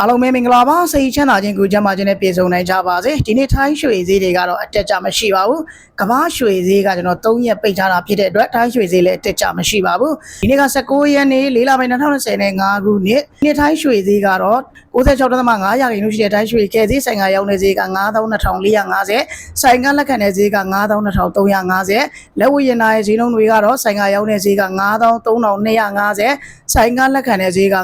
အားလုံးပဲမင်္ဂလာပါစိတ်ချမ်းသာခြင်းကိုကြမ်းမာခြင်းနဲ့ပြည့်စုံနိုင်ကြပါစေဒီနေ့ထိုင်းရွှေဈေးတွေကတော့အတက်ကြမရှိပါဘူးကမ္ဘာရွှေဈေးကကျွန်တော်3ရက်ပိတ်ထားတာဖြစ်တဲ့အတွက်ထိုင်းရွှေဈေးလည်းအတက်ကြမရှိပါဘူးဒီနေ့က19ရက်နေ့4လပိုင်း2020နဲ့5ခုနှစ်ဒီနေ့ထိုင်းရွှေဈေးကတော့96.5ရာခိုင်နှုန်းရှိတဲ့ထိုင်းရွှေကဲဈေးဆိုင်ကရောင်းတဲ့ဈေးက92,450ဆိုင်ကလက်ခံတဲ့ဈေးက92,350လက်ဝယ်ရင်နာရဲ့ဈေးနှုန်းတွေကတော့ဆိုင်ကရောင်းတဲ့ဈေးက93,250ဆိုင်ကလက်ခံတဲ့ဈေးက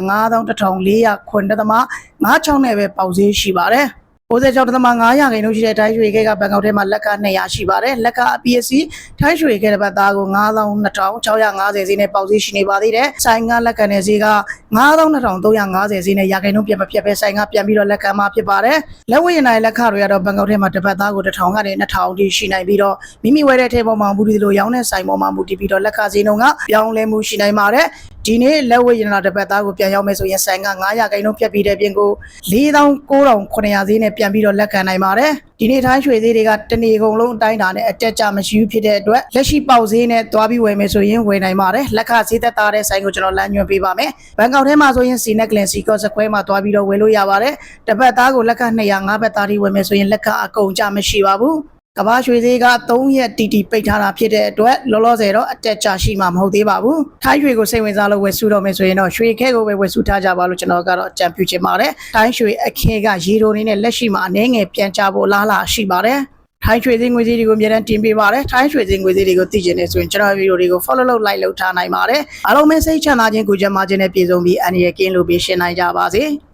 91,400ခွန်တက်သမား96နဲ့ပဲပေါက်ဈေးရှိပါတယ်။ 96.5ရာခိုင်နှုန်းရှိတဲ့ထိုင်းရွှေခဲကဘန်ကောက်ထဲမှာလက်က200ရှိပါတယ်။လက်ကအပြည့်စီထိုင်းရွှေခဲတစ်ပတ်သားကို92,650ဈေးနဲ့ပေါက်ဈေးရှိနေပါသေးတယ်။ဆိုင်ကလက်ကန်တဲ့ဈေးက92,350ဈေးနဲ့ရာခိုင်နှုန်းပြတ်မပြတ်ပဲဆိုင်ကပြန်ပြီးတော့လက်ခံမှာဖြစ်ပါတယ်။လက်ဝယ်ရင်နိုင်လက်ခတွေကတော့ဘန်ကောက်ထဲမှာတစ်ပတ်သားကို1000ကနေ2000တိရှိနိုင်ပြီးတော့မိမိဝယ်တဲ့ထဲပေါ်မှာမူတည်သလိုရောင်းတဲ့ဆိုင်ပေါ်မှာမူတည်ပြီးတော့လက်ကဈေးနှုန်းကပြောင်းလဲမှုရှိနိုင်ပါတယ်။ ဒီနေ့လက်ဝဲရင်လာတစ်ပတ်သားကိုပြန်ရောက်မယ်ဆိုရင်ဆိုင်က900ခိုင်နှုန်းပြတ်ပြီးတဲ့ပြင်ကို4900ဈေးနဲ့ပြန်ပြီးတော့လက်ခံနိုင်ပါတယ်ဒီနေ့ထိုင်းရွှေဈေးတွေကတနေကုန်လုံးအတိုင်းတာနဲ့အတက်ကြမရှိဘူးဖြစ်တဲ့အတွက်လက်ရှိပေါက်ဈေးနဲ့သွားပြီးဝယ်မယ်ဆိုရင်ဝယ်နိုင်ပါတယ်လက်ခဈေးသက်သာတဲ့ဆိုင်ကိုကျွန်တော်လမ်းညွှန်ပေးပါမယ်ဘန်ကောက်ထဲမှာဆိုရင်စီနက်ကလင်စီကော့စကွဲမှာသွားပြီးတော့ဝယ်လို့ရပါတယ်တစ်ပတ်သားကိုလက်ခ200 5ဘတ်သားထိဝယ်မယ်ဆိုရင်လက်ခအကုန်ကြမရှိပါဘူး ကမ္ဘာရွှေဈေးက3ရက်တီတီပိတ်ထားတာဖြစ်တဲ့အတွက်လောလောဆယ်တော့အတက်ကြရှိမှာမဟုတ်သေးပါဘူး။ထိုင်းရွှေကိုစိတ်ဝင်စားလို့ဝယ်စုတော့မယ်ဆိုရင်တော့ရွှေခဲကိုပဲဝယ်စုထားကြပါလို့ကျွန်တော်ကတော့အကြံပြုချင်ပါတယ်။ထိုင်းရွှေအခဲကရေတိုနေနဲ့လက်ရှိမှာအနေငယ်ပြန်ချဖို့လားလားရှိပါတယ်။ထိုင်းရွှေစည်းငွေစည်းတွေကိုအများတန်းတင်ပေးပါတယ်။ထိုင်းရွှေစည်းငွေစည်းတွေကိုသိကျင်နေဆိုရင်ကျွန်တော်ဗီဒီယိုတွေကို follow လုပ် like လုပ်ထားနိုင်ပါတယ်။အားလုံးပဲစိတ်ချမ်းသာခြင်းကိုကြမ်းမာခြင်းနဲ့ပြည့်စုံပြီးအန္တရာယ်ကင်းလို့ပြရှင်းနိုင်ကြပါစေ။